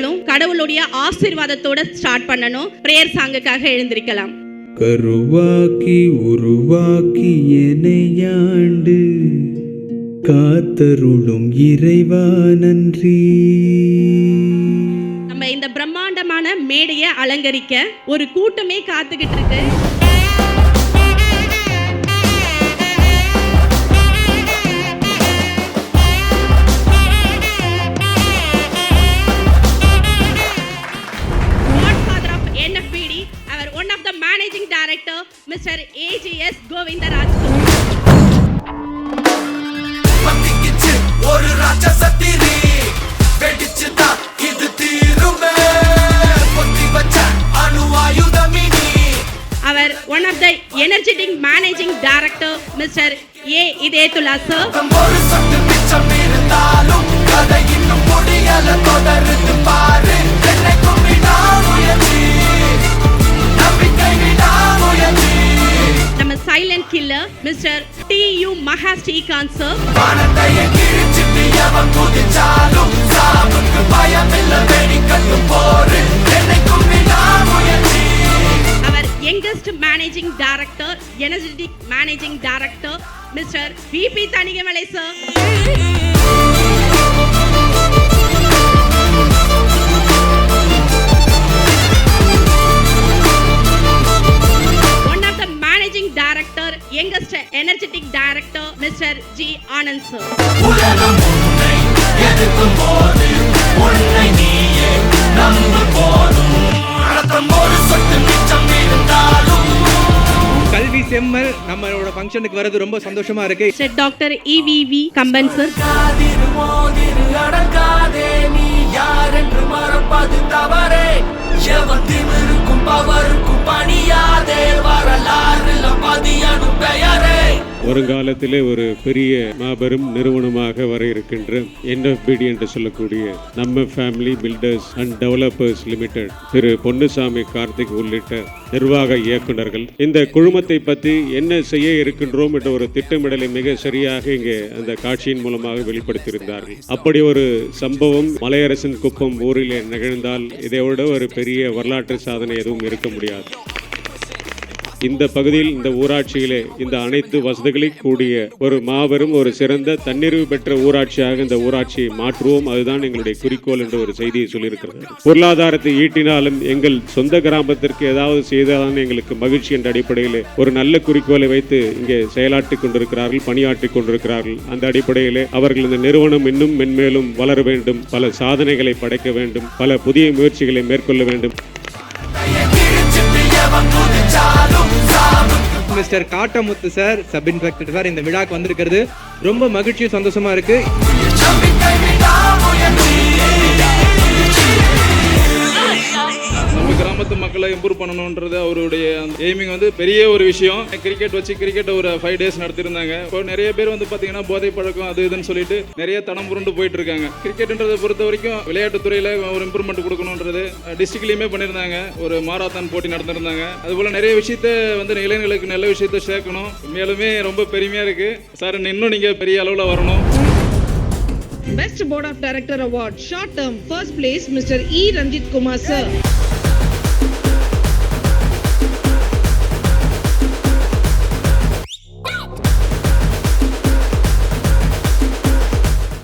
கடவுளுடைய ஆசீர்வாதத்தோட ஸ்டார்ட் பண்ணணும். பிரேயர் சாங்குக்காக எழுந்திருக்கலாம். கருவாக்கி உருவாக்கி எனையாண்டு காத்தருளும் இறைவா நன்றி. நம்ம இந்த பிரம்மாண்டமான மேடையை அலங்கரிக்க ஒரு கூட்டமே காத்துக்கிட்டு இருக்கு. Director, Mr. AGS Govindaraj. பத்திக்கிச்சு ஒரு ராட்சசத்திரி வெடிச்சுதான் இது தீருமே பொத்தி வச்ச அணு ஆயுதமினி Our one of the energetic managing director, Mr. A. Idetullah sir. ஒரு சொட்டு மிச்சம் இருந்தாலும் கதை இன்னும் முடியல தொடருது பாரு silent killer mister T U Maha Srikanth sir அவர் youngest managing director energetic managing director mister VP Thanigamalai sir director youngest energetic director mister G Anand sir கல்வி செம்மல் நம்மளோட ஃபங்க்ஷனுக்கு வர்றது ரொம்ப சந்தோஷமா இருக்கு. டாக்டர் இவிவி கம்பன் சார் அடங்காதே நீ யார் என்று மறப்பது தவறே. வருங்காலத்திலே ஒரு பெரிய மாபெரும் நிறுவனமாக வர இருக்கின்ற என்எஃபிடி என்று சொல்லக்கூடிய நம்ம family builders and developers limited திரு பொன்னுசாமி கார்த்திக் உள்ளிட்ட நிர்வாக இயக்குனர்கள் இந்த குழுமத்தை பற்றி என்ன செய்ய இருக்கின்றோம் என்ற ஒரு திட்டமிடலை மிக சரியாக இங்கே அந்த காட்சியின் மூலமாக வெளிப்படுத்தியிருந்தார்கள். அப்படி ஒரு சம்பவம் மலையரசன் குப்பம் ஊரிலே நிகழ்ந்தால் இதை விட ஒரு பெரிய வரலாற்று சாதனை எதுவும் இருக்க முடியாது. இந்த பகுதியில் இந்த ஊராட்சியிலே இந்த அனைத்து வசதிகளையும் கூடிய ஒரு மாபெரும் ஒரு சிறந்த தன்னிறைவு பெற்ற ஊராட்சியாக இந்த ஊராட்சியை மாற்றுவோம். அதுதான் எங்களுடைய குறிக்கோள் என்ற ஒரு செய்தியை சொல்லியிருக்கிறது. பொருளாதாரத்தை ஈட்டினாலும் எங்கள் சொந்த கிராமத்திற்கு ஏதாவது செய்தாலும் எங்களுக்கு மகிழ்ச்சி என்ற அடிப்படையில் ஒரு நல்ல குறிக்கோளை வைத்து இங்கே செயலாற்றிக் கொண்டிருக்கிறார்கள் பணியாற்றிக் கொண்டிருக்கிறார்கள். அந்த அடிப்படையிலே அவர்கள் இந்த நிறுவனம் இன்னும் மென்மேலும் வளர வேண்டும். பல சாதனைகளை படைக்க வேண்டும். பல புதிய முயற்சிகளை மேற்கொள்ள வேண்டும். Mister Kattamuthu sir sub inspector sir இந்த விழாக்கு வந்திருக்கிறது. ரொம்ப மகிழ்ச்சியும் சந்தோஷமா இருக்கு. கிராமத்து மக்களை இம்ப்ரூவ் பண்ணணுன்றது அவருடைய எய்மிங் வந்து பெரிய ஒரு விஷயம். கிரிக்கெட் வச்சு கிரிக்கெட் ஒரு ஃபைவ் டேஸ் நடத்திருந்தாங்க இப்போ நிறைய பேர் வந்து பார்த்தீங்கன்னா போதை பழக்கம் அது இதுன்னு சொல்லிட்டு நிறைய தடம் புரண்டு போயிட்டு இருக்காங்க கிரிக்கெட்ன்றதை பொறுத்த வரைக்கும் விளையாட்டுத்துறையில் ஒரு இம்ப்ரூவ்மெண்ட் கொடுக்கணுன்றது டிஸ்ட்ரிக்ட்லேயுமே பண்ணியிருந்தாங்க. ஒரு மாராத்தான் போட்டி நடந்திருந்தாங்க அதுபோல் நிறைய விஷயத்த வந்து இளைஞர்களுக்கு நல்ல விஷயத்த சேர்க்கணும். மேலுமே ரொம்ப பெருமையாக இருக்குது சார் இன்னும் நீங்கள் பெரிய அளவில் வரணும். Best Board of Director Award, short term, first place, Mr. E. Ranjit Kumar, sir.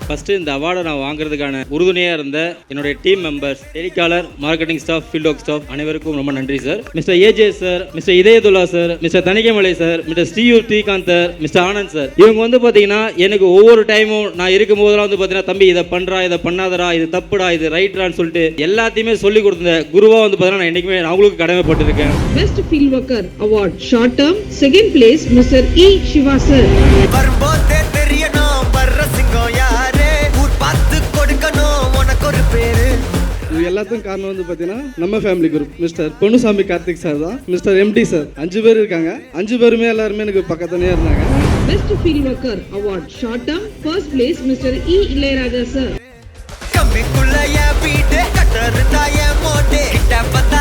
First இந்த அவார்டை நான் வாங்குறதுக்கான உறுதுணையாக இருந்த என்னுடைய team members telecaller marketing staff field work staff அனைவருக்கும் ரொம்ப நன்றி sir mister AJ sir mister Idhayathulla sir mister Thanigaimalai sir mister Sriyur Srikanth sir mister Anand sir இவங்க வந்து பார்த்தீங்கன்னா எனக்கு ஒவ்வொரு டைமும் நான் இருக்கும் போதெல்லாம் வந்து பார்த்தீங்கன்னா தம்பி இதை பண்ணுறா இதை பண்ணாதடா இது தப்புடா இது ரைட்ரான்னு சொல்லிட்டு எல்லாத்தையுமே சொல்லி கொடுத்த குருவாக வந்து பார்த்தீங்கன்னா நான் என்றைக்குமே நான் அவங்களுக்கு கடமைப்பட்டிருக்கேன். Best Field Worker Award, short term, second place, Mr. E. Shiva, sir. எல்லாத்துக்கும் காரணம் வந்து பார்த்தீங்கன்னா நம்ம family group mister Ponnusamy Karthik sir தான் மிஸ்டர் எம்டி சார் அஞ்சு பேர் இருக்காங்க அஞ்சு பேருமே எல்லாருமே எனக்கு பக்கத்துலேயே இருந்தாங்க Best Field Worker Award, short term, first place, Mr. E. Ilayaraja, sir. கம்மிக்குள்ள என் வீடு கட்டருந்தா என் மோட்டு கிட்ட வந்தா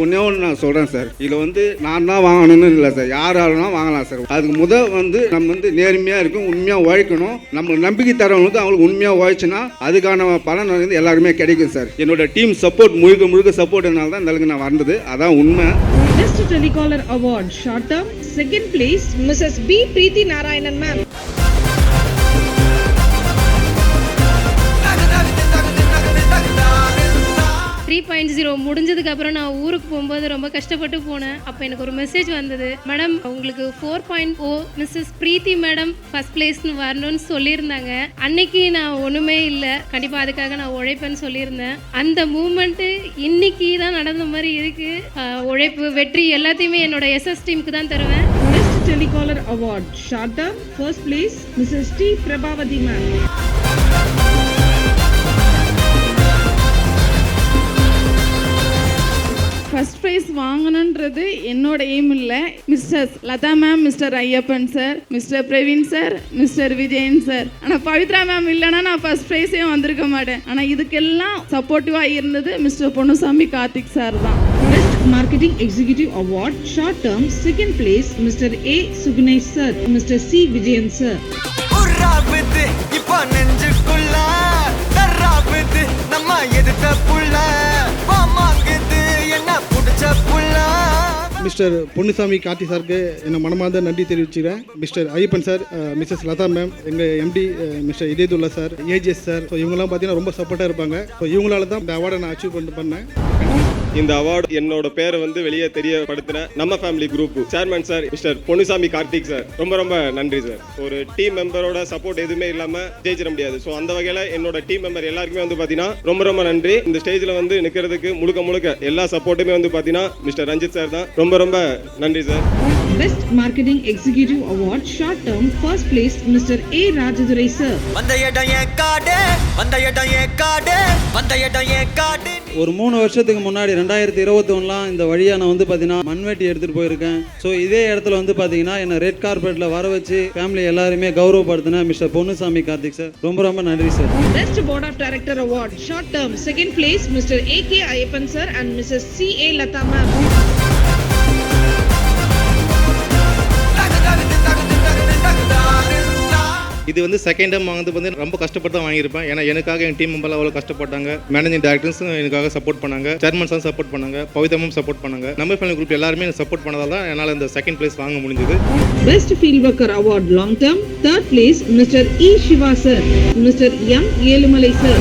ஒன்றே ஒன்று நான் சொல்கிறேன் சார். இதில் வந்து நான் தான் வாங்கணும்னு இல்லை சார். யார் ஆளுனா வாங்கலாம் சார். அதுக்கு முதல் வந்து நம்ம வந்து நேர்மையாக இருக்கும் உண்மையாக உழைக்கணும். நம்ம நம்பிக்கை தரவங்களுக்கு அவங்களுக்கு உண்மையாக உழைச்சுன்னா அதுக்கான பலன் வந்து எல்லாருமே கிடைக்கும் சார். என்னோட டீம் சப்போர்ட் முழுக்க முழுக்க சப்போர்ட்னால தான் இந்த நான் வந்தது. அதான் உண்மை. Best telecaller award short term second place Mrs P Preethi Narayanan ma'am three point zero முடிஞ்சதுக்கு அப்புறம் நான் ஊருக்கு போகும்போது ரொம்ப கஷ்டப்பட்டு போனேன். அப்போ எனக்கு ஒரு மெசேஜ் வந்தது. மேடம் உங்களுக்கு four point O Mrs Preethi madam first பிளேஸ்னு வரணும்னு சொல்லியிருந்தாங்க. அன்னைக்கு நான் ஒன்றுமே இல்லை. கண்டிப்பாக அதுக்காக நான் உழைப்பேன்னு சொல்லியிருந்தேன். அந்த மூமெண்ட்டு இன்னைக்கு தான் நடந்த மாதிரி இருக்கு. உழைப்பு வெற்றி எல்லாத்தையுமே என்னோட எஸ்எஸ் டீமுக்கு தான் தருவேன். Best telecaller award short first place place, T Prabavathi ma'am prize வாங்கணுன்றது என்னோட எய்ம் இல்லை mister Latha ma'am mister Ayyappan sir mister Praveen sir mister Vijayan sir ஆனால் பவித்ரா மேம் இல்லைன்னா நான் ஃபர்ஸ்ட் ப்ரைஸே வந்திருக்க மாட்டேன் ஆனால் இதுக்கெல்லாம் சப்போர்ட்டிவாக இருந்தது மிஸ்டர் பொன்னுசாமி கார்த்திக் சார் தான் Executive Award short term. Second place, Mr. A. Sugunesh sir. Mr. C. Vijayan sir. உர்ராகுது இப்போ நெஞ்சுக்குள்ள நம்ம எதிர்த்த புள்ள என்ன புடிச்ச புள்ள மிஸ்டர் பொன்னுசாமி கார்த்தி சாருக்கு என்ன மனமார்ந்த நன்றி தெரிவிச்சுக்கிறேன். Mister Ayyappan sir Mrs Latha ma'am எங்கள் MD mister Idhayathulla sir AGS sir. So இவங்கெல்லாம் பார்த்தீங்கன்னா ரொம்ப சப்போர்ட்டாக இருப்பாங்க. ஸோ இவங்களால தான் இந்த அவார்டை நான் அச்சீவ் பண்ணிட்டு பண்ணேன். இந்த அவார்டு என்னோட பேரை வந்து வெளியே தெரியப்படுத்தின நம்ம family group chairman sir mister Ponnusamy Karthik sir. ரொம்ப ரொம்ப நன்றி சார். ஒரு டீம் மெம்பரோட சப்போர்ட் எதுவுமே இல்லாம ஜெயிச்சிட முடியாது. ஸோ அந்த வகையில என்னோட டீம் மெம்பர் எல்லாருக்குமே வந்து பாத்தீங்கன்னா ரொம்ப ரொம்ப நன்றி. இந்த ஸ்டேஜ்ல வந்து நிக்கிறதுக்கு முழுக்க முழுக்க எல்லா சப்போர்ட்டுமே வந்து பாத்தீங்கன்னா மிஸ்டர் ரஞ்சித் சார் தான். ரொம்ப ரொம்ப நன்றி sir Best Marketing Executive Award short term. First place, Mr. A. Rajadurai sir. வந்த இடம் என் காடு வந்த இடம் என் காடு வந்த இடம் என் காடு ஒரு மூணு வருஷத்துக்கு முன்னாடி ரெண்டாயிரத்தி இருபத்தி ஒன்றுலாம் இந்த வழியாக நான் வந்து பார்த்தீங்கன்னா மண்வெட்டி எடுத்துகிட்டு போயிருக்கேன் ஸோ இதே இடத்துல வந்து பார்த்தீங்கன்னா என்னை ரெட் கார்பெட்டில் வர வச்சு ஃபேமிலி எல்லாருமே கௌரவப்படுத்தின மிஸ்டர் பொன்னுசாமி கார்த்திக் சார் ரொம்ப ரொம்ப நன்றி sir Best Board of Director Award short term. Second place, Mr. A. K. Ayappan sir and Mrs. C. A. Lata ma'am. இது வந்து செகண்ட் டைம் வாங்குறது வந்து ரொம்ப கஷ்டப்பட்டு தான் வாங்கியிருப்பேன். ஏன்னா எனக்காக என் டீம் மெம்பர்லாம் அவ்வளோ கஷ்டப்பட்டாங்க. மேனேஜிங் டேரக்டர்ஸும் எனக்காக சப்போர்ட் பண்ணாங்க. சேர்மன்ஸும் சப்போர்ட் பண்ணாங்க. பவிதமும் சப்போர்ட் பண்ணாங்க. நம்ம ஃபேமிலி குரூப் எல்லாருமே சப்போர்ட் பண்ணதால தான் என்னால் இந்த செகண்ட் பிளேஸ் வாங்க முடிஞ்சது. Best field worker award long term third place mister E Siva sir mister M Ezhumalai sir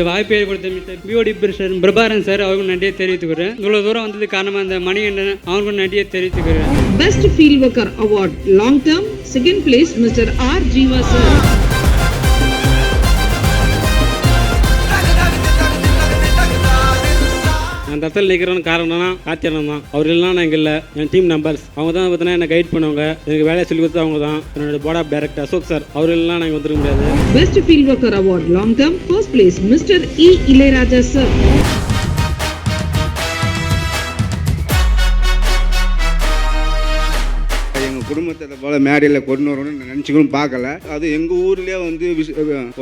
இந்த வாய்ப்பை கொடுத்த மிஸ்டர் பிஓடி பிரசர் பிரபாரன் சார் அவருக்கும் நன்றியை தெரிவித்துக்கிறேன் இவ்வளோ தூரம் வந்தது காரணமாக அந்த மணிகண்டன் அவருக்கும் நன்றியை தெரிவித்துக்கிறேன் best Field worker award long term second place mister R Jeeva sir அந்த இடத்துல நிற்கிறோன்னு காரணம்னா காத்தியனம் தான். அவர் இல்லைனா நான் இங்கே இல்லை. என் டீம் நம்பர்ஸ் அவங்க தான் பார்த்தீங்கன்னா என்ன கைட் பண்ணுவாங்க. எனக்கு வேலையை சொல்லி கொடுத்து அவங்க தான். என்னோட board of director Ashok sir அவர் இல்லைனா நான் வந்துருக்க முடியாது. Best field worker award long term. First place mister E Ilaiyaraja sir போல மேடையில் கொண்டு வரணும்னு நினச்சிக்கணும் பார்க்கல அது எங்கள் ஊர்லேயே வந்து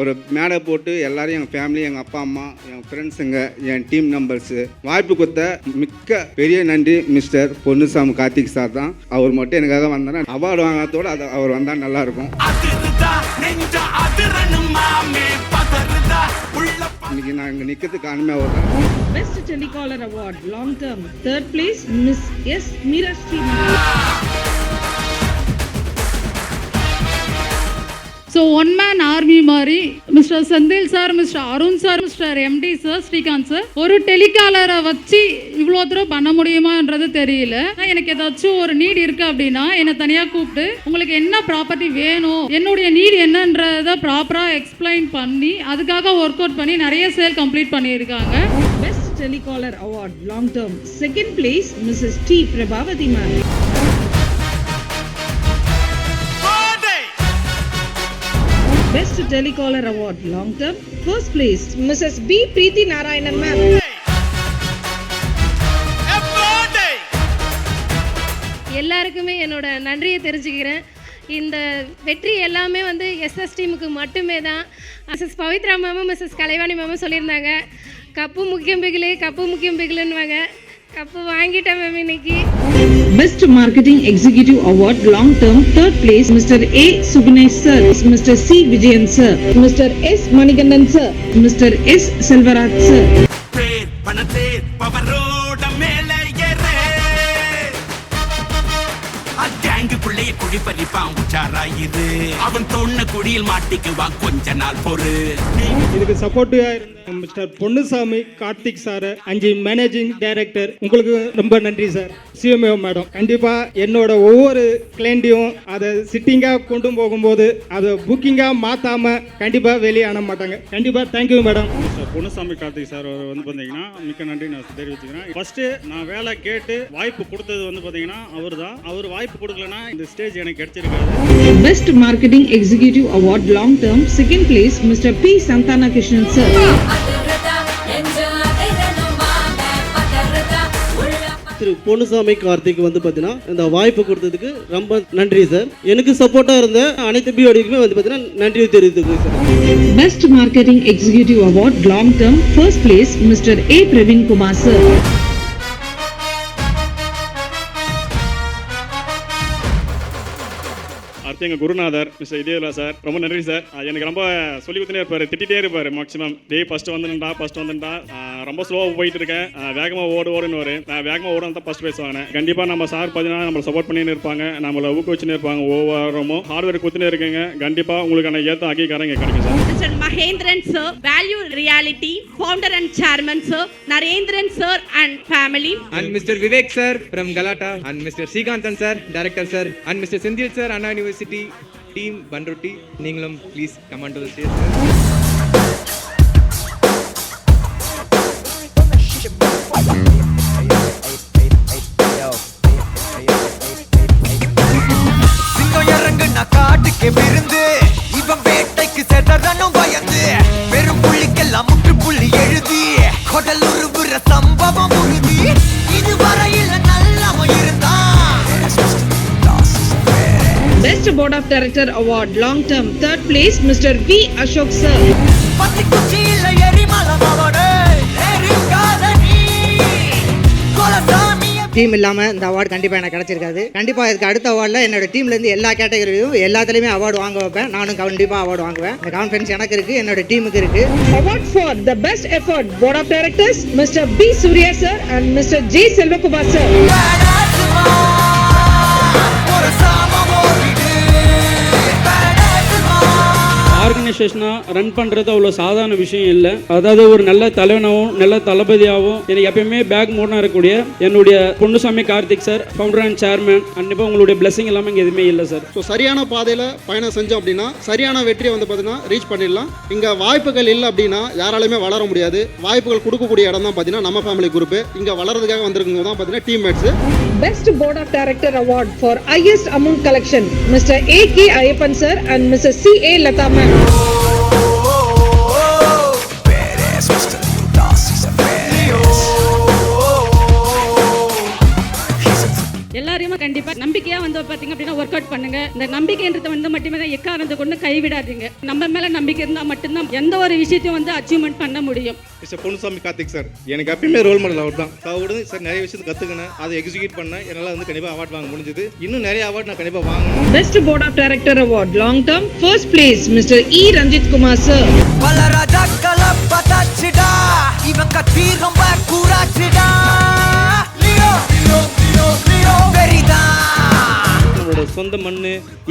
ஒரு மேடை போட்டு எல்லாரும் எங்கள் ஃபேமிலி எங்கள் அப்பா அம்மா என் ஃப்ரெண்ட்ஸுங்க என் டீம் நம்பர்ஸு வாய்ப்பு கொடுத்த மிக்க பெரிய நன்றி மிஸ்டர் பொன்னுசாமி கார்த்திக் சார் தான் அவர் மட்டும் எனக்காக வந்தானா அவார்டு வாங்காதோட அது அவர் வந்தால் நல்லாயிருக்கும் இன்னைக்கு நான் இங்கே நிற்கிறதுக்கு காரணமே அவர் தான் Best Telecaller Award long term. Third place, Miss S. Meera Sriman. So one man army மாதிரி mister Senthil sir mister Arun sir mister MD sir Srikanth sir ஒரு டெலிகாலரை வச்சு இவ்வளோ தூரம் பண்ண முடியுமான்றது தெரியல. எனக்கு ஏதாச்சும் ஒரு நீட் இருக்கு அப்படின்னா என்னை தனியாக கூப்பிட்டு உங்களுக்கு என்ன ப்ராப்பர்ட்டி வேணும் என்னுடைய நீட் என்னன்றதை ப்ராப்பராக எக்ஸ்பிளைன் பண்ணி அதுக்காக ஒர்க் அவுட் பண்ணி நிறைய சேல் கம்ப்ளீட் பண்ணியிருக்காங்க. Best telecaller award long term second place Mrs T Prabavathi ma'am best telecaller award long term. First place Mrs P Preethi Narayanan ma'am எல்லாருக்குமே என்னோட நன்றியை தெரிஞ்சுக்கிறேன். இந்த வெற்றி எல்லாமே வந்து எஸ்எஸ் டீமுக்கு மட்டுமே தான். மிஸ்எஸ் பவித்ரா மேமும் மிஸ்ஸஸ் கலைவாணி மேமும் சொல்லியிருந்தாங்க. கப்பு முக்கியம் பிகிலு கப்பு முக்கியம் பிகிலுன்னுவாங்க. கப்பு வாங்கிட்டேன் மேம் இன்னைக்கு Best Marketing Executive Award Long Term third place Mr. A. Sugunesh sir, Mr. C. Vijayan sir, Mr. S. Manikandan sir, Mr. S. Selvaraj sir. பேர் பணத்தே பவரோட மேல ஏறு கேங்குக்குள்ளேயே குழி பறிப்பான் உச்சாராயிரு அவன் தோண்ண குடியில் மாட்டிக்குவான். கொஞ்ச நாள் பொறு. இதுக்கு சப்போர்ட்டிவாக இருந்த மிஸ்டர் பொன்னுசாமி கார்த்திக் சார் அஞ்சு மேனேஜிங் டைரக்டர் உங்களுக்கு ரொம்ப நன்றி சார் சிஎம்ஓ மேடம் கண்டிப்பாக என்னோட ஒவ்வொரு கிளைண்ட்டையும் அதை சிட்டிங்காக கொண்டு போகும்போது அதை புக்கிங்காக மாற்றாம கண்டிப்பாக வெளியே அனுப்ப மாட்டாங்க. கண்டிப்பாக thank you madam Ponnusamy Karthik sir வந்து பார்த்தீங்கன்னா மிக்க நன்றி நான் தெரிவிச்சுக்கிறேன். ஃபர்ஸ்ட் நான் வேலை கேட்டு வாய்ப்பு கொடுத்தது வந்து பார்த்தீங்கன்னா அவர் தான் அவர் வாய்ப்பு கொடுக்கலனா இந்த ஸ்டேஜ் எனக்கு கிடைச்சிருக்காது. Best Marketing Executive Award Long Term second place Mr. P. Santana Krishnan sir. Thiru Ponnusamy Karthik வந்து பார்த்தீங்கன்னா இந்த வாய்ப்பு கொடுத்ததுக்கு ரொம்ப நன்றி சார் எனக்கு சப்போர்ட்டாக இருந்த அனைத்து பிஓடிக்குமே வந்து பார்த்தீங்கன்னா நன்றி தெரிவித்துக்கிறேன் sir Best Marketing Executive Award Long Term first place Mr. A. Praveen Kumar sir. அடுத்து எங்கள் குருநாதர் மிஸ்டர் இதேலா சார் ரொம்ப நன்றி சார். எனக்கு ரொம்ப சொல்லி கொடுத்துனே இருப்பார் திட்டிகிட்டே இருப்பார் மேக்ஸிமம் டே ஃபஸ்ட்டு வந்துட்டா ஃபஸ்ட்டு வந்துட்டா அஹ் ரொம்ப ஸ்லோவாக போயிட்டு இருக்கேன். அஹ் வேகமா ஓடு ஓடுன்னு வரும் நான் வேகமாக ஓடணும் தான் ஃபஸ்ட் பேஸ் வாங்கினேன் கண்டிப்பாக நம்ம சார் பார்த்தீங்கன்னா நம்மளை சப்போர்ட் பண்ணின்னு இருப்பாங்க. நம்மளை ஊக்குவிச்சுன்னு இருப்பாங்க ஒவ்வொருமோ ஹார்ட் ஒர்க் கொடுத்துனே இருக்கீங்க. கண்டிப்பாக உங்களுக்கான ஏற்ற அங்கீகாரம் இங்கே கிடைக்கும் sir. Mr. Mahendran sir, Value Reality, founder and chairman sir, Narendran sir and family. And mister Vivek sir from Galatta and mister Srikanthan sir director sir and mister Senthil sir Anna university team Panruti நீங்களும் please comment to Mr. V. Ashok sir. பத்தி குச்சியில் எரிமலம் அவனே எரிக்காத நீ கொலசாமிய team இல்லாமல் இந்த award கண்டிப்பாக எனக்கு கிடச்சிருக்காது கண்டிப்பாக இதுக்கு அடுத்த அவார்டில் என்னோட டீம்லேருந்து எல்லா கேட்டகரியும் எல்லாத்துலேயுமே அவார்டு வாங்க வைப்பேன் நானும் கண்டிப்பாக அவார்டு வாங்குவேன் இந்த கான்ஃபிடன்ஸ் எனக்கு இருக்குது என்னோட டீமுக்கு இருக்குது Award for the best effort Board of Directors Mr. B. Surya sir and Mr. J. Selvakumar sir. பேடாசுமா ஒரு சாமம் ஓடிடு ஆர்கனைசேஷனாக ரன் பண்ணுறது அவ்வளோ சாதாரண விஷயம் இல்லை அதாவது ஒரு நல்ல தலைவனாகவும் நல்ல தளபதியாகவும் எனக்கு எப்பயுமே பேக் மூடனாக இருக்கக்கூடிய என்னுடைய Ponnusamy Karthik sir founder and chairman கண்டிப்பாக உங்களுடைய பிளஸிங் இல்லாமல் இங்கே எதுவுமே இல்லை சார் ஸோ சரியான பாதையில் பயணம் செஞ்சோம் அப்படின்னா சரியான வெற்றியை வந்து பார்த்தீங்கன்னா ரீச் பண்ணிடலாம் இங்கே வாய்ப்புகள் இல்லை அப்படின்னா யாராலையுமே வளர முடியாது வாய்ப்புகள் கொடுக்கக்கூடிய இடம் தான் பார்த்தீங்கன்னா நம்ம ஃபேமிலி குரூப் இங்கே வளர்றதுக்காக வந்திருக்கவங்க தான் பார்த்தீங்கன்னா teammates Best Board of Director Award for highest amount collection Mr. A. K. Ayappan sir and Mr. C. A. Lata ma'am. you. கண்டிப்பா நம்பிக்கையா வந்து பாத்தீங்க அப்படின்னா ஒர்க் அவுட் பண்ணுங்க. இந்த நம்பிக்கைன்றது வந்து மட்டுமே தான் எக்காரணத்தை கொண்டு கைவிடாதீங்க. நம்ம மேல நம்பிக்கை இருந்தா மட்டும்தான் எந்த ஒரு விஷயத்தையும் வந்து அச்சீவ்மெண்ட் பண்ண முடியும். மிஸ்டர் பொன்னுசாமி கார்த்திக் சார் எனக்கு எப்பயுமே ரோல் மாடல் அவர் தான். அவரோட சார் நிறைய விஷயத்தை கற்றுக்கினேன் அதை எக்ஸிக்யூட் பண்ணேன். என்னால் வந்து கண்டிப்பாக அவார்ட் வாங்க முடிஞ்சது. இன்னும் நிறைய அவார்ட் நான் கண்டிப்பாக வாங்கணும். Best Board of Director Award Long Term First place Mr. E. Ranjit Kumar sir. பல ராஜாக்களை பதாச்சுடா இவன் கத்தி ரொம்ப கூறாச்சுடா லியோ லியோ லியோ. லியோ சொந்த மண்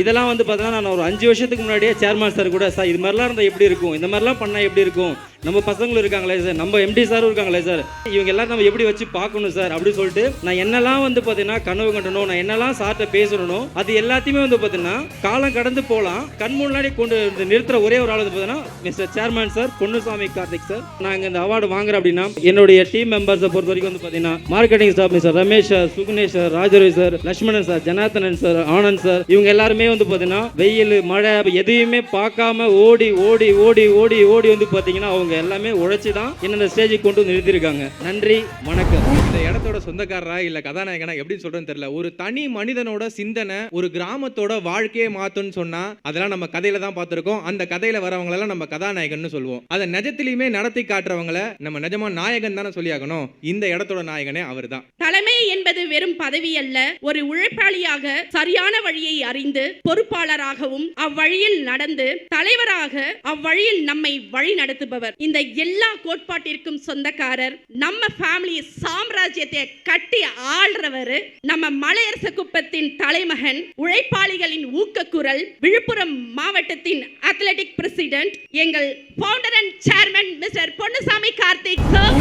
இதெல்லாம் வந்து பார்த்தீங்கன்னா நான் ஒரு அஞ்சு வருஷத்துக்கு முன்னாடியே சேர்மன் சார் கூட சார் இது மாதிரிலாம் இருந்தால் எப்படி இருக்கும்? இந்த மாதிரிலாம் பண்ணால் எப்படி இருக்கும்? நம்ம பசங்களும் இருக்காங்களே சார் நம்ம எம்டி சாரும் இருக்காங்களே சார். இவங்க எல்லாரும் நம்ம எப்படி வச்சு பார்க்கணும் சார் அப்படின்னு சொல்லிட்டு நான் என்னெல்லாம் வந்து பார்த்தீங்கன்னா கனவு கண்டணும் நான் என்னெல்லாம் சார்கிட்ட பேசணும் அது எல்லாத்தையுமே வந்து பார்த்தீங்கன்னா காலம் கடந்து போகலாம். கண் முன்னாடி கொண்டு வந்து நிறுத்துற ஒரே ஒரு ஆள் வந்து பார்த்தீங்கன்னா mister chairman sir Ponnusamy Karthik sir. நாங்கள் இந்த அவார்டு வாங்குறோம் அப்படின்னா என்னுடைய டீம் மெம்பர்ஸை பொறுத்த வரைக்கும் வந்து பார்த்தீங்கன்னா marketing staff mister Ramesh sir Sugunesh sir Rajaravi sir Lakshmanan sir Janarthanan sir Anand sir இவங்க எல்லாருமே வந்து பார்த்தீங்கன்னா வெயில் மழை எதையுமே பார்க்காம ஓடி ஓடி ஓடி ஓடி ஓடி வந்து பார்த்தீங்கன்னா அவங்க எல்லாமே உழைச்சி தான் என்னென்ன ஸ்டேஜுக்கு கொண்டு வந்து நிறுத்தியிருக்காங்க. நன்றி வணக்கம். இந்த இடத்தோட சொந்தக்காரரா இல்ல கதாநாயகனா எப்படின்னு சொல்றேன்னு தெரியல. ஒரு தனி மனிதனோட சிந்தனை ஒரு கிராமத்தோட வாழ்க்கையே மாத்தும்னு சொன்னா அதெல்லாம் நம்ம கதையில தான் பார்த்திருக்கோம். அந்த கதையில வரவங்களெல்லாம் நம்ம கதாநாயகன் சொல்லுவோம். அதை நிஜத்திலையுமே நடத்தி காட்டுறவங்கள நம்ம நிஜமா நாயகன் தானே சொல்லியாகணும். இந்த இடத்தோட நாயகனே அவர் தான் தலைமை என்பது வெறும் பதவி அல்ல ஒரு உழைப்பாளியாக சரியான வழியை அறிந்து பொறுப்பாளராகவும் அவ்வழியில் நடந்து தலைவராக அவ்வழியில் நம்மை வழி நடத்துபவர் இந்த எல்லா கோட்பாட்டிற்கும் சொந்தக்காரர் நம்ம ஃபேமிலி சாம்ராஜ் சாம்ராஜ்யத்தை கட்டி ஆள்றவர் நம்ம மலையரச குப்பத்தின் தலைமகன் உழைப்பாளிகளின் ஊக்கக்குரல் விழுப்புரம் மாவட்டத்தின் அத்லெட்டிக் பிரசிடென்ட் எங்கள் founder and chairman mister Ponnusamy Karthik. Sir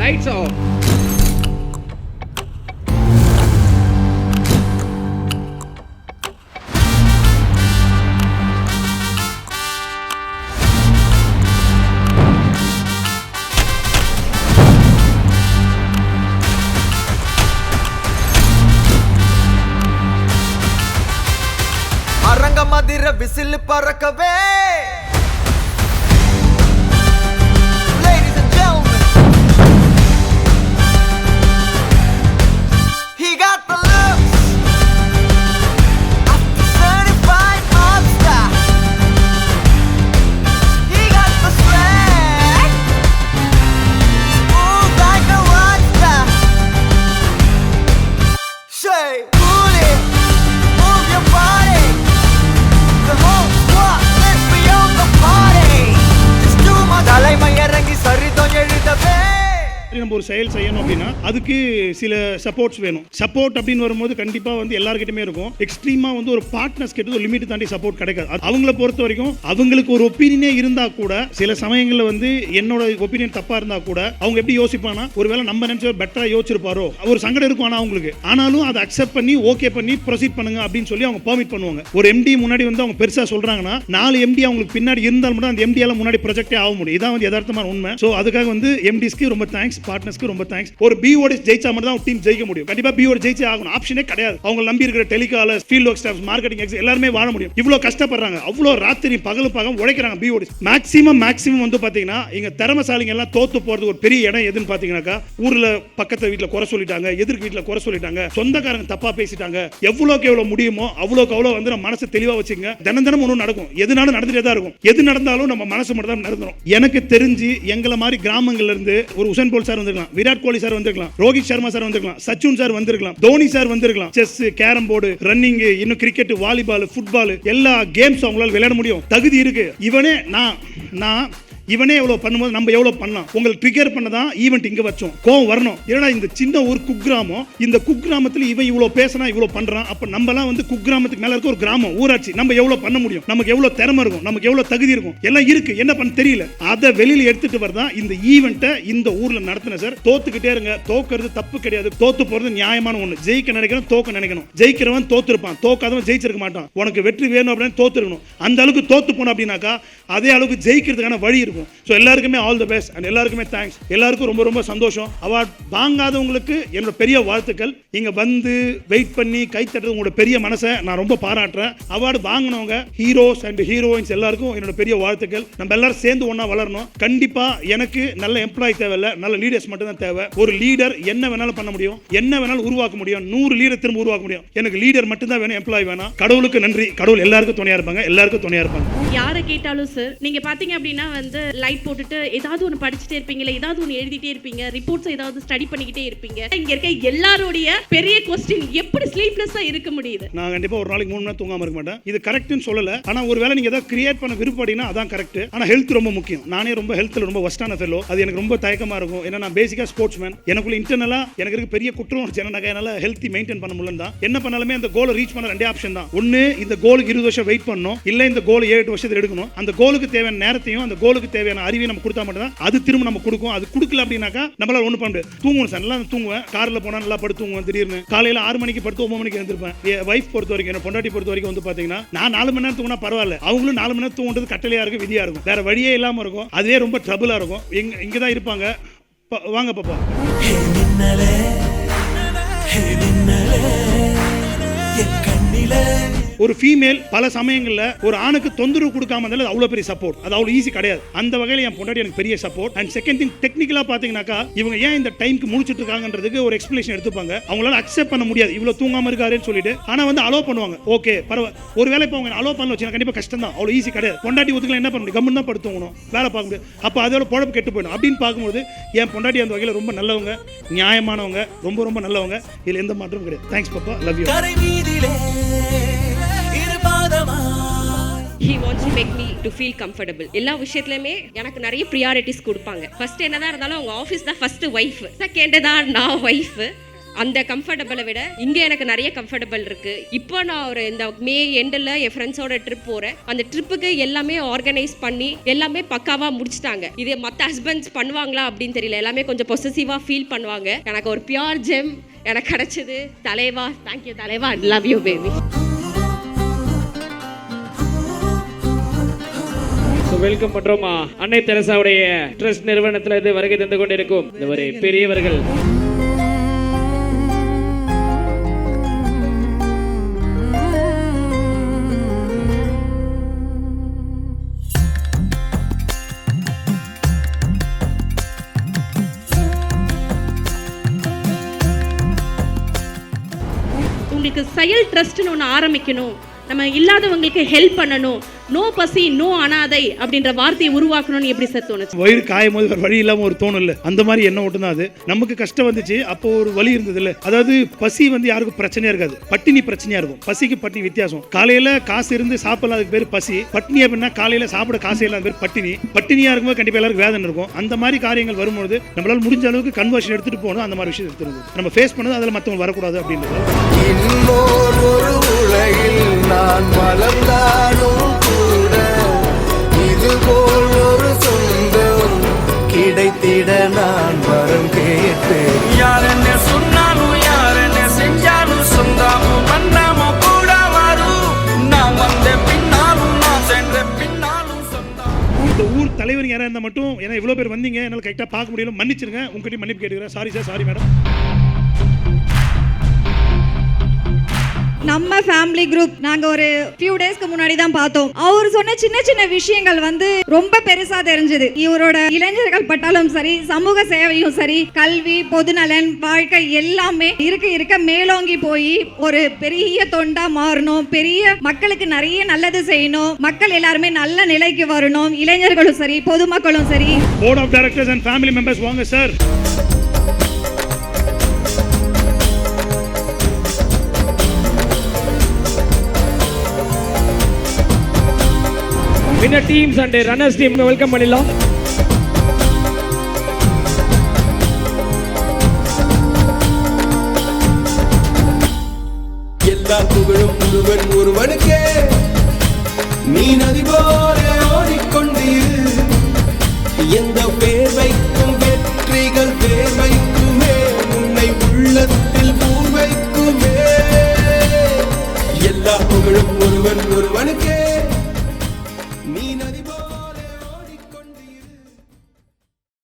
lights off whistle பறக்கவே நம்ம ஒரு செயல் செய்யணும் அப்படின்னா அதுக்கு சில சப்போர்ட்ஸ் வேணும். சப்போர்ட் அப்படின்னு வரும்போது கண்டிப்பா வந்து எல்லாருக்கிட்டமே இருக்கும். எக்ஸ்ட்ரீமா வந்து ஒரு பார்ட்னர்ஸ் கிட்ட ஒரு லிமிட் தாண்டி சப்போர்ட் கிடைக்காது. அது அவங்கள பொறுத்த வரைக்கும் அவங்களுக்கு ஒரு ஒப்பீனியனே இருந்தா கூட சில சமயங்கள்ல வந்து என்னோட ஒப்பீனியன் தப்பா இருந்தா கூட அவங்க எப்படி யோசிப்பானா ஒருவேளை நம்ம நினைச்ச பெட்டரா யோசிச்சிருப்பாரோ? ஒரு சங்கடம் இருக்கும் ஆனா அவங்களுக்கு. ஆனாலும் அதை அக்செப்ட் பண்ணி ஓகே பண்ணி ப்ரொசீட் பண்ணுங்க அப்படின்னு சொல்லி அவங்க பர்மிட் பண்ணுவாங்க. ஒரு எம்டி முன்னாடி வந்து அவங்க பெருசா சொல்றாங்கன்னா நாலு எம்டி அவங்களுக்கு பின்னாடி இருந்தால் மட்டும் அந்த எம்டியால முன்னாடி ப்ரொஜெக்டே ஆக முடியும். இதான் வந்து யதார்த்தமான உண்மை. ஸோ அதுக்காக வந்து எம்டிஸ்க்கு ரொம்ப தேங்க்ஸ் பார்ட்னர்ஸ்க்கு ரொம்ப தேங்க்ஸ் ஒரு பிஓடி ஜெயிச்சா மட்டும் தான் டீம் ஜெயிக்க முடியும். கண்டிப்பா பிஓடி ஜெயிச்சே ஆகணும். ஆப்ஷனே கிடையாது. அவங்க நம்பி இருக்கிற telecaller field work staff marketing X எல்லாருமே வாழ முடியும். இவ்வளவு கஷ்டப்படுறாங்க. அவ்வளோ ராத்திரி பகல் பகம் உழைக்கிறாங்க பிஓடி மேக்ஸிமம் மேக்ஸிமம் வந்து பாத்தீங்கன்னா இங்க திறமசாலிங்க எல்லாம் தோத்து போறது ஒரு பெரிய இடம் எதுன்னு பாத்தீங்கன்னாக்கா ஊர்ல பக்கத்து வீட்டுல குறை சொல்லிட்டாங்க எதிர்க்கு வீட்டுல குறை சொல்லிட்டாங்க சொந்தக்காரங்க தப்பா பேசிட்டாங்க. எவ்வளோக்கு எவ்வளவு முடியுமோ அவ்வளோக்கு அவ்வளோ வந்து நம்ம மனசை தெளிவா வச்சுங்க தினம் தினம் ஒன்றும் நடக்கும். எதுனாலும் நடந்துட்டே தான் இருக்கும். எது நடந்தாலும் நம்ம மனசு மட்டும் தான் நடந்துடும் எனக்கு தெரிஞ்சு எங்களை மாதிரி கிராமங்கள்ல இருந்து ஒரு உசன் போல் சார் வந்திருக்கலாம். விராட் கோலி சார் வந்திருக்கலாம். ரோஹித் சர்மா சார் வந்திருக்கலாம். சச்சின் சார் வந்திருக்கலாம். தோனி சார் வந்திருக்கலாம். செஸ் கேரம் போர்டு ரன்னிங் இன்னும் கிரிக்கெட் வாலிபால் ஃபுட்பால் எல்லா கேம்ஸ் அவங்களால விளையாட முடியும். தகுதி இருக்கு. இவனே நான் நான் இவனே எவ்வளோ பண்ணும்போது நம்ம எவ்வளோ பண்ணலாம்? உங்களுக்கு ட்ரிகர் பண்ண தான் ஈவெண்ட் இங்கே வச்சோம். கோவம் வரணும். ஏன்னா இந்த சின்ன ஒரு குக்கிராமம்? இந்த குக்கிராமத்தில் இவன் இவ்வளோ பேசினா இவ்வளோ பண்ணுறான் அப்போ நம்மலாம் வந்து குக்கிராமத்துக்கு மேலே இருக்க ஒரு கிராமம் ஊராட்சி. நம்ம எவ்வளோ பண்ண முடியும்? நமக்கு எவ்வளோ திறமை இருக்கும்? நமக்கு எவ்வளோ தகுதி இருக்கும்? எல்லாம் இருக்கு. என்ன பண்ண தெரியல. அதை வெளியில் எடுத்துட்டு வரதான் இந்த ஈவெண்ட்டை இந்த ஊரில் நடத்தின சார் தோத்துக்கிட்டே இருங்க. தோக்கிறது தப்பு கிடையாது. தோத்து போகிறது நியாயமான ஒன்று ஜெயிக்க நினைக்கணும் தோக்க நினைக்கணும். ஜெயிக்கிறவன் தோத்துருப்பான். தோக்காதவன் ஜெயிச்சிருக்க மாட்டான். உனக்கு வெற்றி வேணும் அப்படின்னு தோத்துருக்கணும். அந்த அளவுக்கு தோத்து போனோம் அப்படின்னாக்கா அதே அளவுக்கு ஜெயிக்கிறதுக்கான வழி இருக்கும். ஸோ எல்லாருக்குமே ஆல் த பெஸ்ட் அண்ட் எல்லாருக்குமே தேங்க்ஸ் எல்லாருக்கும் ரொம்ப ரொம்ப சந்தோஷம். அவார்ட் வாங்காதவங்களுக்கு என்னோட பெரிய வாழ்த்துக்கள். இங்கே வந்து வெயிட் பண்ணி கை தட்டுறது உங்களோட பெரிய மனசை நான் ரொம்ப பாராட்டுறேன். அவார்டு வாங்கினவங்க ஹீரோஸ் அண்ட் ஹீரோயின்ஸ் எல்லாருக்கும் என்னோட பெரிய வாழ்த்துக்கள். நம்ம எல்லாரும் சேர்ந்து ஒன்றா வளரணும். கண்டிப்பாக எனக்கு நல்ல எம்ப்ளாய் தேவையில்லை. நல்ல லீடர்ஸ் மட்டும் தான் தேவை. ஒரு லீடர் என்ன வேணாலும் பண்ண முடியும். என்ன வேணாலும் உருவாக்க முடியும். நூறு லீடர் திரும்ப உருவாக்க முடியும். எனக்கு லீடர் மட்டும் தான் வேணும் எம்ப்ளாய் வேணாம். கடவுளுக்கு நன்றி. கடவுள் எல்லாருக்கும் துணையா இருப்பாங்க. எல்லாருக்கும் துணையா இருப்பாங்க. யாரை கேட்டாலும் சார் நீங்க பாத்தீங்க அப்படின்னா வந்து லைட் போட்டுட்டு ஏதாவது ஒன்று படிச்சுட்டே இருப்பீங்களா ஏதாவது ஒன்று எழுதிட்டே இருப்பீங்க ரிப்போர்ட்ஸ் ஏதாவது ஸ்டடி பண்ணிக்கிட்டே இருப்பீங்க. இங்க இருக்க எல்லாருடைய பெரிய கொஸ்டின் எப்படி ஸ்லீப்லெஸ்ஸா இருக்க முடியுது? நான் கண்டிப்பா ஒரு நாளைக்கு மூணு மணி தூங்காம இருக்க மாட்டேன். இது கரெக்ட்னு சொல்லல. ஆனா ஒருவேளை நீங்க ஏதாவது கிரியேட் பண்ண விருப்பப்பட்டீங்கன்னா அதான் கரெக்ட் ஆனா ஹெல்த் ரொம்ப முக்கியம். நானே ரொம்ப ஹெல்த்ல ரொம்ப வஸ்டான ஃபெல்லோ அது எனக்கு ரொம்ப தயக்கமா இருக்கும். ஏன்னா நான் பேசிக்கா ஸ்போர்ட்ஸ் மேன் எனக்குள்ள இன்டர்னலா எனக்கு இருக்க பெரிய குற்றம் உணர்ச்சி என்னால ஹெல்த்தி மெயின்டைன் பண்ண முடியல தான். என்ன பண்ணாலுமே அந்த கோலை ரீச் பண்ண ரெண்டே ஆப்ஷன் தான். ஒன்னு இந்த கோலுக்கு இருபது வருஷம் வெயிட் பண்ணணும். இல்ல இந்த கோல் ஏழு எட்டு வருஷத்துல எடுக்கணும். அந்த கோலுக்கு தேவையான நேரத்தையும் அந்த கோலுக்கு தேவையான அறிவை நம்ம கொடுத்தா மட்டும் தான் அது திரும்ப நம்ம கொடுக்கும். அது கொடுக்கல அப்படின்னாக்கா நம்மளால ஒன்றும் பண்ண முடியாது. தூங்குவோம் சார். நல்லா தூங்குவேன். காரில் போனால் நல்லா படுத்து தூங்குவேன் திடீர்னு. காலையில் ஆறு மணிக்கு படுத்து ஒன்பது மணிக்கு எழுந்திருப்பேன். என் ஒய்ஃப் பொறுத்த வரைக்கும் என்ன பொண்டாட்டி பொறுத்த வரைக்கும் வந்து பார்த்தீங்கன்னா நான் நாலு மணி நேரம் தூங்கினா பரவாயில்ல. அவங்களும் நாலு மணி நேரம் தூங்குறது கட்டளையாக இருக்கும் விதியாக இருக்கும். வேற வழியே இல்லாமல் இருக்கும். அதுவே ரொம்ப ட்ரபுளாக இருக்கும். இங்கே இங்கே தான் இருப்பாங்க வாங்க பாப்பா கண்ணிலே ஒரு ஃபீமேல் பல சமயங்களில் ஒரு ஆணுக்கு தொந்தரவு கொடுக்காம இருந்தாலும் அவ்வளோ பெரிய சப்போர்ட் அது அவ்வளோ ஈஸி கிடையாது. அந்த வகையில் என் பொண்டாட்டி எனக்கு பெரிய சப்போர்ட் அண்ட் செகண்ட் திங் டெக்னிக்கலாக பார்த்தீங்கன்னாக்கா இவங்க ஏன் இந்த டைம்க்கு முடிச்சுட்டு இருக்காங்கன்றதுக்கு ஒரு எக்ஸ்பிளேஷன் எடுத்துப்பாங்க. அவங்களால அக்செப்ட் பண்ண முடியாது. இவ்வளோ தூங்காம இருக்காருன்னு சொல்லிட்டு. ஆனால் வந்து அலோ பண்ணுவாங்க. ஓகே பரவாயில்ல ஒரு வேலை இப்போ அவங்க அலோ பண்ணல வச்சுன்னா கண்டிப்பாக கஷ்டம் தான். அவ்வளோ ஈஸி கிடையாது. பொண்டாட்டி ஒத்துக்கலாம் என்ன பண்ண முடியும்? கம்மன் தான் படுத்துங்கணும் வேலை பார்க்க முடியாது. அப்போ அதோட பொழப்பு கெட்டு போயிடும். அப்படின்னு பார்க்கும்போது என் பொண்டாட்டி அந்த வகையில் ரொம்ப நல்லவங்க நியாயமானவங்க ரொம்ப ரொம்ப நல்லவங்க. இதில் எந்த மாற்றமும் கிடையாது. தேங்க்ஸ் பாப்பா love you he wants to make me to feel comfortable எல்லா விஷயத்துலையுமே எனக்கு நிறைய ப்ரியாரிட்டிஸ் கொடுப்பாங்க. ஃபர்ஸ்ட் என்னதான் இருந்தாலும் அவங்க ஆஃபீஸ் தான் ஃபர்ஸ்ட் ஒய்ஃப் செகண்ட் தான் நான் ஒய்ஃப் அந்த கம்ஃபர்டபுளை விட இங்கே எனக்கு நிறைய கம்ஃபர்டபுள் இருக்கு. இப்போ நான் ஒரு இந்த மே எண்டில் என் ஃப்ரெண்ட்ஸோட ட்ரிப் போகிறேன் அந்த ட்ரிப்புக்கு எல்லாமே ஆர்கனைஸ் பண்ணி எல்லாமே பக்காவாக முடிச்சிட்டாங்க. இது மற்ற ஹஸ்பண்ட்ஸ் பண்ணுவாங்களா அப்படின்னு தெரியல. எல்லாமே கொஞ்சம் பொசசிவாக ஃபீல் பண்ணுவாங்க. எனக்கு ஒரு பியூர் ஜெம் எனக்கு கிடைச்சது. தலைவா தேங்க்யூ தலைவா. லவ் யூ பேபி வெல்கம் பண்றோம். அன்னை தெரசாவுடைய ட்ரஸ்ட் நிறுவனத்தில் இது வருகை தந்து கொண்டிருக்கும். இந்த ஒரு பெரியவர்கள். உங்களுக்கு செயல் ட்ரஸ்ட்னு ஒன்று ஆரம்பிக்கணும். நம்ம இல்லாதவங்களுக்கு ஹெல்ப் பண்ணணும். நோ பசி நோ அனாதை அப்படின்ற வார்த்தையை உருவாக்கணும்னு எப்படி சார் தோணுச்சு? வயிறு காயும் போது வழி இல்லாம ஒரு தோணும் இல்ல அந்த மாதிரி எண்ணம் மட்டும் தான் அது. நமக்கு கஷ்டம் வந்துச்சு அப்போ ஒரு வழி இருந்தது இல்ல அதாவது பசி வந்து யாருக்கும் பிரச்சனையா இருக்காது. பட்டினி பிரச்சனையா இருக்கும். பசிக்கு பட்டினி வித்தியாசம். காலையில காசு இருந்து சாப்பிடலாம் அதுக்கு பேர் பசி. பட்டினி அப்படின்னா காலையில சாப்பிட காசு இல்லாத பேர் பட்டினி. பட்டினியா இருக்கும்போது கண்டிப்பா எல்லாருக்கும் வேதனை இருக்கும். அந்த மாதிரி காரியங்கள் வரும்போது நம்மளால முடிஞ்ச அளவுக்கு கன்வர்ஷன் எடுத்துட்டு போகணும். அந்த மாதிரி விஷயம் எடுத்துருந்தது நம்ம ஃபேஸ் பண்ணது அதில் மற்றவங்க வரக்கூடாது அப்படின்றது. உலகில் நான் வளர்ந்தாலும் கூட இதுபோல் ஒரு சொந்தம் கிடைத்திட நான் வரம் கேட்டேன். யார் என்ன சொன்னாலும் யார் என்ன செஞ்சாலும் சொந்தாமும் பண்ணாம கூட வரும். நான் வந்த பின்னாலும் நான் சென்ற பின்னாலும் இந்த ஊர் தலைவர் யாராக இருந்தால் மட்டும் ஏன்னா இவ்வளோ பேர் வந்தீங்க என்னால் கரெக்டாக பார்க்க முடியல. மன்னிச்சிருங்க. உங்ககிட்ட மன்னிப்பு கேட்டுக்கிறேன். சாரி சார் சாரி மேடம் நம்ம ஃபேமிலி குரூப் நாங்க ஒரு ஃபியூ டேஸ்க்கு முன்னாடி தான் பார்த்தோம். அவர் சொன்ன சின்ன சின்ன விஷயங்கள் வந்து ரொம்ப பெருசா தெரிஞ்சது. இவரோட இளைஞர்கள் பட்டாலும் சரி சமூக சேவையும் சரி கல்வி பொதுநலன் வாழ்க்கை எல்லாமே இருக்க இருக்க மேலோங்கி போய் ஒரு பெரிய தொண்டா மாறணும். பெரிய மக்களுக்கு நிறைய நல்லது செய்யணும். மக்கள் எல்லாருமே நல்ல நிலைக்கு வரணும். இளைஞர்களும் சரி பொதுமக்களும் சரி. Board of directors and family members வாங்க sir winner teams and runners team welcome பண்ணிடலாம் எல்லா புகழும் ஒருவன் ஒருவனுக்கே. நீ நதி போல்